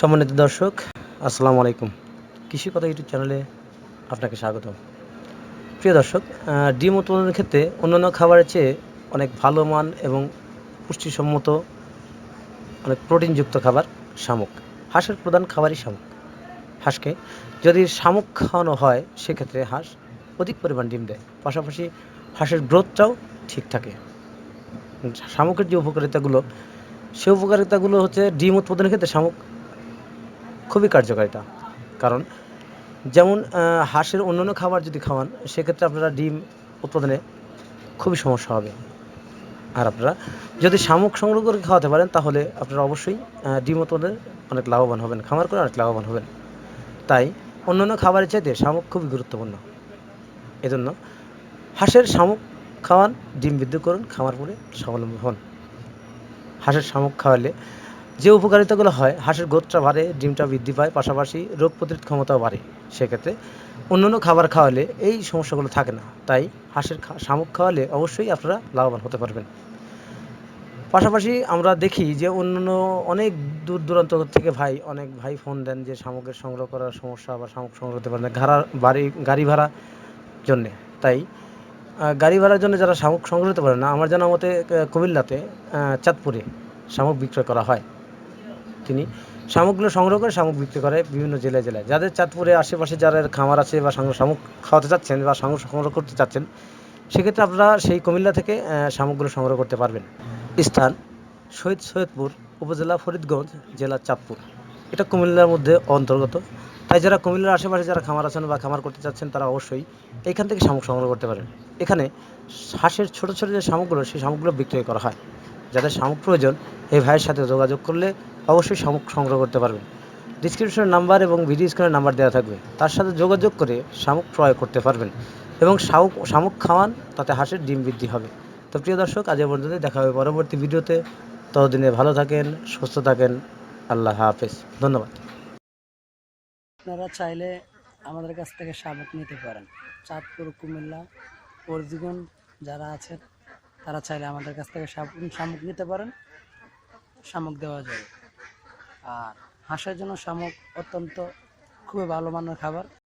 সম্মানিত দর্শক, আসসালামু আলাইকুম। কৃষি কথা ইউটিউব চ্যানেলে আপনাকে স্বাগত প্রিয় দর্শক ডিম উৎপাদনের ক্ষেত্রে অন্যান্য খাবারের চেয়ে অনেক ভালো মান এবং পুষ্টিসম্মত অনেক প্রোটিনযুক্ত খাবার শামুক। হাঁসের প্রধান খাবারই শামুক। হাঁসকে যদি শামুক খাওয়ানো হয়, সেক্ষেত্রে হাঁস অধিক পরিমাণ ডিম দেয়। পাশাপাশি হাঁসের গ্রোথটাও ঠিক থাকে। শামুকের যে উপকারিতাগুলো, সে উপকারিতাগুলো হচ্ছে ডিম উৎপাদনের ক্ষেত্রে শামুক খুবই কার্যকারিতা। কারণ যেমন হাঁসের অন্যান্য খাবার যদি খাওয়ান, সেক্ষেত্রে আপনারা ডিম উৎপাদনে খুবই সমস্যা হবে। আর আপনারা যদি শামুক সংগ্রহ করে খাওয়াতে পারেন, তাহলে আপনারা অবশ্যই ডিম উৎপাদনে অনেক লাভবান হবেন, খামার করে অনেক লাভবান হবেন। তাই অন্যান্য খাবারের চাইতে শামুক খুবই গুরুত্বপূর্ণ। এজন্য হাঁসের শামুক খাওয়ান, ডিম বৃদ্ধি করুন, খামার করে স্বাবলম্বী হন। হাঁসের শামুক খাওয়ালে যে উপকারিতাগুলো হয়, হাঁসের গোদটা বাড়ে, ডিমটা বৃদ্ধি পায়, পাশাপাশি রোগ প্রতিরোধ ক্ষমতাও বাড়ে। সেক্ষেত্রে অন্যান্য খাবার খাওয়ালে এই সমস্যাগুলো থাকে না। তাই হাঁসের শামুক খাওয়ালে অবশ্যই আপনারা লাভবান হতে পারবেন। পাশাপাশি আমরা দেখি যে অন্যান্য অনেক দূর দূরান্ত থেকে ভাই, অনেক ভাই ফোন দেন যে শামুকের সংগ্রহ করার সমস্যা বা শামুক সংগ্রহ করতে পারেন না। ঘাড়া, বাড়ি, গাড়ি ভাড়া জন্যে। তাই গাড়ি ভাড়ার জন্য যারা শামুক সংগ্রহ করতে পারে না, আমার জানা মতে কুমিল্লাতে চাঁদপুরে শামুক বিক্রয় করা হয়। তিনি শামুকগুলো সংগ্রহ করে শামুক বিক্রি করে বিভিন্ন জেলায় জেলায়। যাদের চাঁদপুরে আশেপাশে যারা খামার আছে বা শামুক খাওয়াতে চাচ্ছেন বা শামুক সংগ্রহ করতে চাচ্ছেন, সেক্ষেত্রে আপনারা সেই কুমিল্লা থেকে শামুকগুলো সংগ্রহ করতে পারবেন। স্থান শহীদ সৈয়দপুর উপজেলা ফরিদগঞ্জ, জেলা চাঁদপুর। এটা কুমিল্লার মধ্যে অন্তর্গত। তাই যারা কুমিল্লার আশেপাশে যারা খামার আছেন বা খামার করতে চাচ্ছেন, তারা অবশ্যই এখান থেকে শামুক সংগ্রহ করতে পারেন। এখানে হাঁসের ছোট ছোট যে শামুকগুলো, সেই শামুকগুলো বিক্রয় করা হয়। যাদের শামুক প্রয়োজন, এই ভাইয়ের সাথে যোগাযোগ করলে অবশ্যই শামুক সংগ্রহ করতে পারবেন। ডিসক্রিপশনের নাম্বার এবং ভিডিও স্ক্রিনের নাম্বার দেওয়া থাকবে। তার সাথে যোগাযোগ করে শামুক ক্রয় করতে পারবেন এবং শামুক শামুক খাওয়ান, তাতে হাঁসের ডিম বৃদ্ধি হবে। তো প্রিয় দর্শক, আজ পর্যন্ত দেখা হবে পরবর্তী ভিডিওতে। ততদিনে ভালো থাকেন, সুস্থ থাকেন। আল্লাহ হাফেজ। ধন্যবাদ। আপনারা চাইলে আমাদের কাছ থেকে শামুক নিতে পারেন। চাঁদপুর কুমিল্লা পরজিগন যারা আছেন তারা চাইলে আমাদের কাছ থেকে শামুক নিতে পারেন। শামুক দেওয়া যায়। আর হাঁসের জন্য শামুক অত্যন্ত খুবই ভালো মানের খাবার।